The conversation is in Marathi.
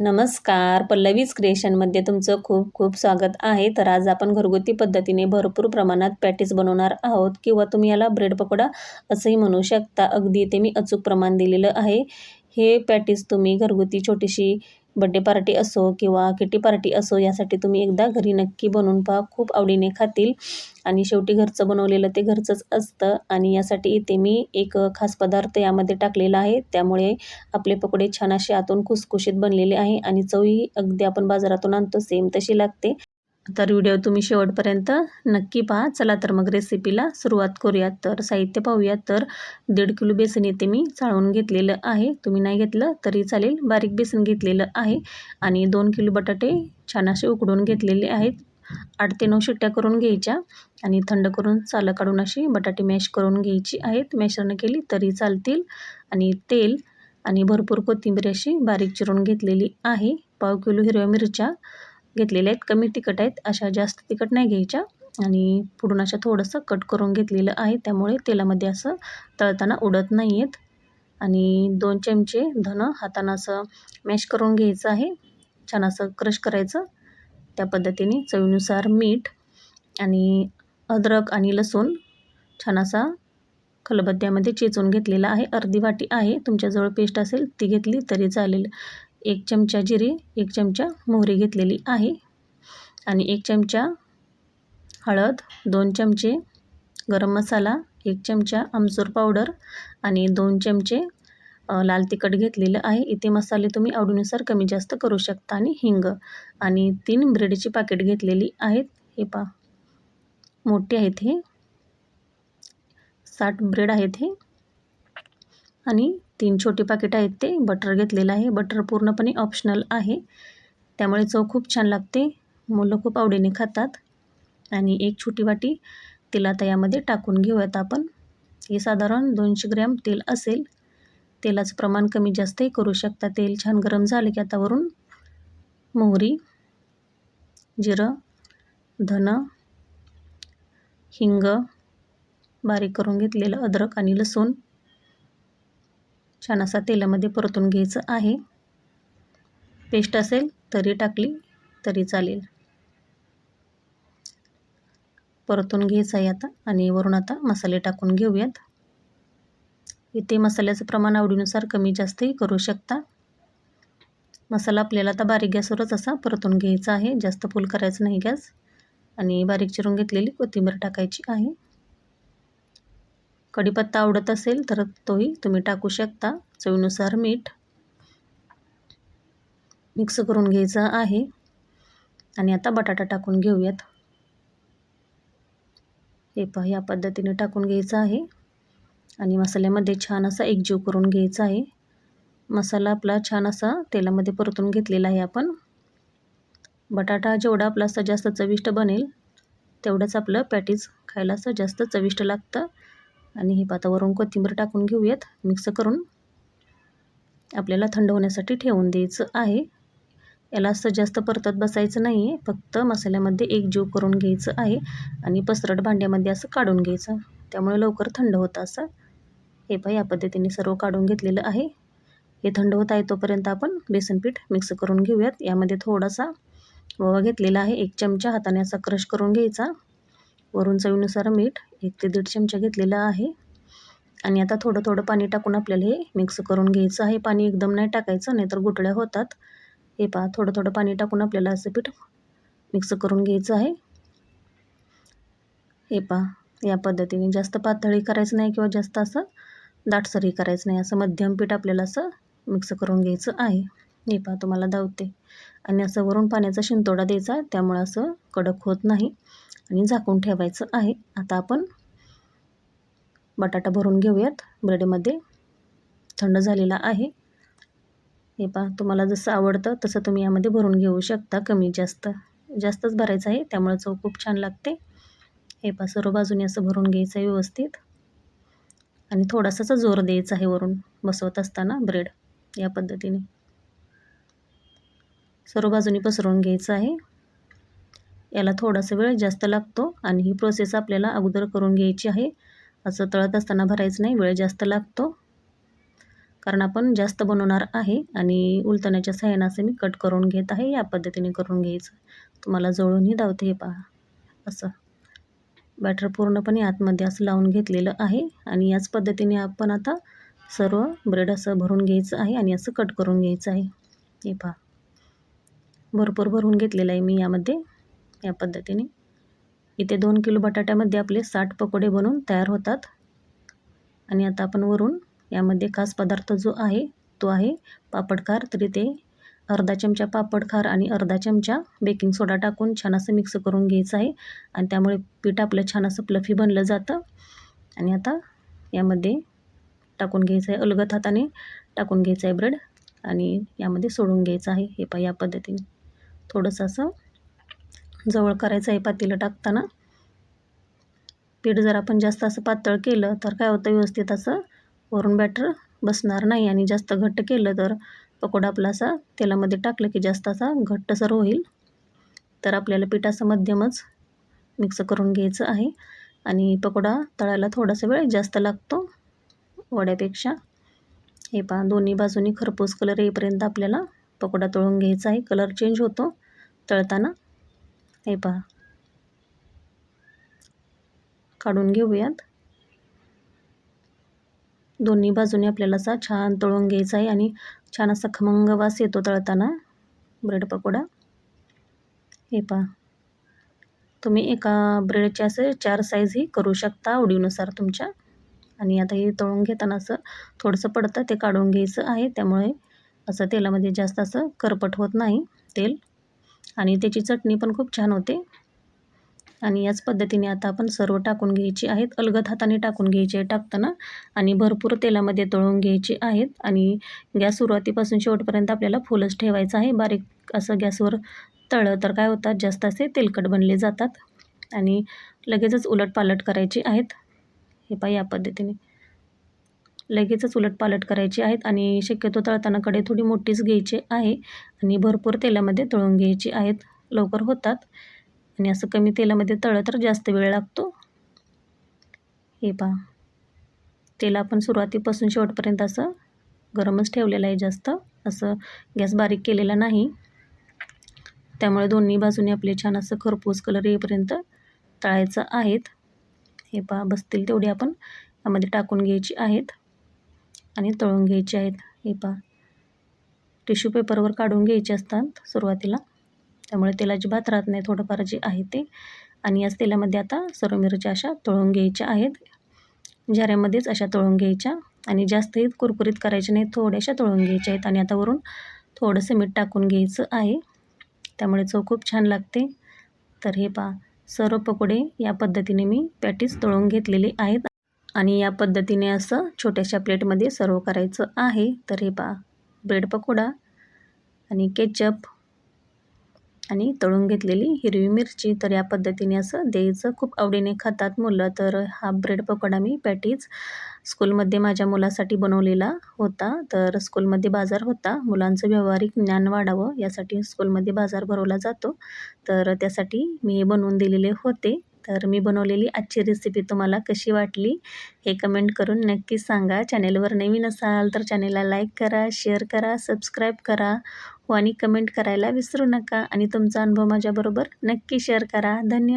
नमस्कार. पल्लवीज क्रिएशनमध्ये तुमचं खूप खूप स्वागत आहे. तर आज आपण घरगुती पद्धतीने भरपूर प्रमाणात पॅटीस बनवणार आहोत किंवा तुम्ही याला ब्रेड पकोडा असंही म्हणू शकता. अगदी ते मी अचूक प्रमाण दिलेलं आहे. हे पॅटीस तुम्ही घरगुती छोटीशी बड्डे पार्टी असो किंवा किटी पार्टी असो यासाठी तुम्ही एकदा घरी नक्की बनवून पहा. खूप आवडीने खातील. आणि शेवटी घरचं बनवलेलं ते घरचंच असतं. आणि यासाठी इथे मी एक खास पदार्थ यामध्ये टाकलेला आहे. त्यामुळे आपले पकोडे छान असे आतून खुसखुशीत बनलेले आहे. आणि चवही अगदी आपण बाजारातून आणतो सेम तशी लागते. तर व्हिडिओ तुम्ही शेवटपर्यंत नक्की पहा. चला तर मग रेसिपीला सुरुवात करूयात. तर साहित्य पाहूयात. तर दीड किलो बेसन इथे मी चाळून घेतलेलं आहे. तुम्ही नाही घेतलं तरी चालेल. बारीक बेसन घेतलेलं आहे. आणि दोन किलो बटाटे छान असे उकडून घेतलेले आहेत. आठ ते नऊ शिट्ट्या करून घ्यायच्या. आणि थंड करून चालं काढून अशी बटाटे मॅश करून घ्यायची आहेत. मॅशरनं केली तरी चालतील. आणि तेल आणि भरपूर कोथिंबीर अशी बारीक चिरून घेतलेली आहे. पाव किलो हिरव्या मिरच्या. घेतलेल्या आहेत. कमी तिखट आहेत. अशा जास्त तिखट नाही घ्यायच्या. आणि पुढून अशा थोडंसं कट करून घेतलेलं आहे. त्यामुळे तेलामध्ये असं तळताना उडत नाही आहेत आणि दोन चमचे धन हातानं असं मॅश करून घ्यायचं आहे. छान असं क्रश करायचं. त्या पद्धतीने चवीनुसार मीठ आणि अद्रक आणि लसूण छान असा खलबत्त्यामध्ये चेचून घेतलेला आहे. अर्धी वाटी आहे. तुमच्याजवळ पेस्ट असेल ती घेतली तरी चालेल. एक चमचा जिरे एक चमचा मोहरी घेतलेली आहे. आणि एक चमचा हळद दोन चमचे गरम मसाला एक चमचा आमचूर पावडर आणि दोन चमचे लाल तिखट घेतलेलं आहे. इथे मसाले तुम्ही आवडीनुसार कमी जास्त करू शकता. आणि हिंग आणि तीन ब्रेडची पाकिट घेतलेली आहेत. हे पा मोठे आहेत हे. साठ ब्रेड आहेत हे. आणि तीन छोटी पाकिट आहेत ते. बटर घेतलेलं आहे. बटर पूर्णपणे ऑप्शनल आहे. त्यामुळे चव खूप छान लागते. मुलं खूप आवडीने खातात. आणि एक छोटी वाटी तेलात आता यामध्ये टाकून घेऊयात आपण. हे साधारण दोनशे ग्रॅम तेल असेल. तेलाचं प्रमाण कमी जास्तही करू शकता. तेल छान गरम झालं की आतावरून मोहरी जिरं धन हिंग बारीक करून घेतलेलं अद्रक आणि लसूण. छान असा तेलामध्ये परतून घ्यायचं आहे. पेस्ट असेल तरी टाकली तरी चालेल. परतून घ्यायचं आहे आता आणि वरून आता मसाले टाकून घेऊयात. इथे मसाल्याचं प्रमाण आवडीनुसार कमी जास्तही करू शकता. मसाला आपल्याला आता बारीक गॅसवरच असा परतून घ्यायचा आहे. जास्त फुल करायचं नाही गॅस. आणि बारीक चिरून घेतलेली कोथिंबीर टाकायची आहे. कढीपत्ता आवडत असेल तर तोही तुम्ही टाकू शकता. चवीनुसार मीठ मिक्स करून घ्यायचा आहे. आणि आता बटाटा टाकून घेऊयात. हे पहा या पद्धतीने टाकून घ्यायचं आहे. आणि मसाल्यामध्ये छान असा एकजीव करून घ्यायचा आहे. मसाला आपला छान असा तेलामध्ये परतून घेतलेला आहे आपण. बटाटा जेवढा आपला असा जास्त चविष्ट बनेल तेवढंच आपलं पॅटीज खायला असं जास्त चविष्ट लागतं. आणि हे पातावरून कोथिंबीर टाकून घेऊयात. मिक्स करून आपल्याला थंड होण्यासाठी ठेवून द्यायचं आहे. याला असं जास्त परतत बसायचं नाही आहे फक्त मसाल्यामध्ये एक जीव करून घ्यायचं आहे आणि पसरट भांड्यामध्ये असं काढून घ्यायचं. त्यामुळे लवकर थंड होतं असं. हे पहा या पद्धतीने सर्व काढून घेतलेलं आहे. हे थंड होत आहे तोपर्यंत आपण बेसनपीठ मिक्स करून घेऊयात. यामध्ये थोडासा ओवा घेतलेला आहे. एक चमचा हाताने असा क्रश करून घ्यायचा. वरून चवीनुसार मीठ एक ते दीड चमचा घेतलेला आहे. आणि आता थोडं थोडं पाणी टाकून आपल्याला हे मिक्स करून घ्यायचं आहे. पाणी एकदम नाही टाकायचं नाहीतर गुटळ्या होतात. हे पहा थोडं थोडं पाणी टाकून आपल्याला असं पीठ मिक्स करून घ्यायचं आहे. हे पहा या पद्धतीने जास्त पातळी करायचं नाही किंवा जास्त असं दाटसरही करायचं नाही. असं मध्यम पीठ आपल्याला असं मिक्स करून घ्यायचं आहे. हे पहा तुम्हाला धावते. आणि असं वरून पाण्याचा शिंतोडा द्यायचा त्यामुळं असं कडक होत नाही. आणि झाकून ठेवायचं आहे. आता आपण बटाटा भरून घेऊयात. ब्रेडमध्ये थंड झालेला आहे. हे पहा तुम्हाला जसं आवडतं तसं तुम्ही यामध्ये भरून घेऊ शकता. कमी जास्त जास्तच भरायचं आहे त्यामुळे चव खूप छान लागते. हे पहा सर्व बाजूने असं भरून घ्यायचं आहे व्यवस्थित. आणि थोडासाचा जोर द्यायचा आहे वरून बसवत असताना ब्रेड या पद्धतीने. सर्व बाजूनी पसरवून घ्यायचं आहे. याला थोडासा वेळ जास्त लागतो आणि ही प्रोसेस आपल्याला अगोदर करून घ्यायची आहे. असं तळत असताना भरायचं नाही वेळ जास्त लागतो. कारण आपण जास्त बनवणार आहे आणि उलटण्याच्या सहाय्यानं असं मी कट करून घेत आहे या पद्धतीने करून घ्यायचं. तुम्हाला जवळूनही धावते हे पहा. असं. बॅटर पूर्णपणे आतमध्ये असं लावून घेतलेलं आहे आणि याच पद्धतीने आपण आता सर्व ब्रेड असं भरून घ्यायचं आहे आणि असं कट करून घ्यायचं आहे. हे पहा. भरपूर भरून घेतलेलं आहे मी यामध्ये. या पद्धतीने. इथे दोन किलो बटाट्यामध्ये आपले साठ पकोडे बनवून तयार होतात. आणि आता आपण वरून यामध्ये खास पदार्थ जो आहे तो आहे पापडखार तरी ते अर्धा चमचा पापडखार आणि अर्धा चमचा बेकिंग सोडा टाकून छान असं मिक्स करून घ्यायचं आहे. आणि त्यामुळे पीठ आपलं छान असं प्लफी बनलं जातं. आणि आता यामध्ये टाकून घ्यायचं आहे अलगत हाताने टाकून घ्यायचं आहे ब्रेड. आणि यामध्ये सोडून घ्यायचं आहे हे पा या पद्धतीने. थोडंसं असं जवळ करायचं आहे पातीला टाकताना. पीठ जर आपण जास्त असं पातळ केलं तर काय होतं व्यवस्थित असं वरून बॅटर बसणार नाही आणि जास्त घट्ट केलं तर पकोडा आपला असा तेलामध्ये टाकलं की जास्त असा घट्टसर होईल. तर आपल्याला पीठ असं मध्यमच मिक्स करून घ्यायचं आहे आणि पकोडा तळायला थोडासा वेळ जास्त लागतो वड्यापेक्षा. हे पहा दोन्ही बाजूनी खरपूस कलर येईपर्यंत आपल्याला पकोडा तळून घ्यायचा आहे. कलर चेंज होतो तळताना. हे पहा. काढून घेऊयात. दोन्ही बाजूने आपल्याला असा छान तळून घ्यायचा आहे आणि छान असा खमंग वास येतो तळताना. ब्रेड पकोडा. हे पहा. तुम्ही एका ब्रेडचे असे चार साईजही करू शकता आवडीनुसार तुमच्या. आणि आता हे तळून घेताना असं थोडंसं पडतं ते काढून घ्यायचं आहे. त्यामुळे असं तेलामध्ये जास्त असं करपट होत नाही. तेल आणि त्याची चटणी पण खूप छान होते. आणि याच पद्धतीने आता आपण सर्व टाकून घ्यायची आहेत. अलगद हाताने टाकून घ्यायचे टाकताना. आणि भरपूर तेलामध्ये तळून घ्यायचे आहेत. आणि गॅस सुरुवातीपासून शेवटपर्यंत आपल्याला फुलच ठेवायचं आहे. बारीक असं गॅसवर तळं तर काय होतात? जास्त असे तेलकट बनले जातात. आणि लगेचच उलटपालट करायचे आहेत. हे पहा या पद्धतीने. लगेचच उलटपालट करायची आहेत आणि शक्यतो तळताना कडे थोडी मोठीच घ्यायची आहे आणि भरपूर तेलामध्ये तळून घ्यायची आहेत. लवकर होतात. आणि असं कमी तेलामध्ये तळं तर जास्त वेळ लागतो. हे पहा. तेल आपण सुरुवातीपासून शेवटपर्यंत असं गरमच ठेवलेलं आहे जास्त. असं गॅस बारीक केलेला नाही. त्यामुळे दोन्ही बाजूने आपले छान असं खरपूस कलर येईपर्यंत तळायचं आहेत. हे पहा. बसतील तेवढी आपण. यामध्ये टाकून घ्यायची आहेत. आणि तळून घ्यायचे आहेत. हे पहा. टिश्यू पेपरवर काढून घ्यायचे असतात सुरुवातीला. त्यामुळे तेल अजिबात राहत नाही. थोडंफार जे आहे ते. आणि याच तेलामध्ये आता सर्व मिरच्या अशा तळून घ्यायच्या आहेत. झऱ्यामध्येच अशा तळून घ्यायच्या. आणि जास्तही कुरकुरीत करायच्या नाही. थोड्याशा तळून घ्यायच्या आहेत. आणि आता वरून थोडंसं मीठ टाकून घ्यायचं आहे. त्यामुळे चव खूप छान लागते. तर हे पहा. सर्व पकोडे या पद्धतीने मी पॅटीस तळून घेतलेले आहेत. आणि या पद्धतीने असं छोट्याशा प्लेटमध्ये सर्व करायचं आहे. तर हे पहा ब्रेड पकोडा आणि केचप आणि तळून घेतलेली हिरवी मिरची. तर या पद्धतीने असं द्यायचं. खूप आवडीने खातात मुलं. तर हा ब्रेड पकोडा मी पॅटीज स्कूलमध्ये माझ्या मुलासाठी बनवलेला होता. तर स्कूलमध्ये बाजार होता. मुलांचं व्यावहारिक ज्ञान वाढावं यासाठी स्कूलमध्ये बाजार भरवला जातो. तर त्यासाठी मी हे बनवून दिलेले होते. तर मी बनवलेली आजची रेसिपी तुम्हाला कशी वाटली हे कमेंट करून नक्की सांगा. चॅनेलवर नवीन असाल तर चॅनेलला लाईक करा शेअर करा सबस्क्राईब करा हो आणि कमेंट करायला विसरू नका. आणि तुमचा अनुभव माझ्याबरोबर नक्की शेअर करा. धन्यवाद.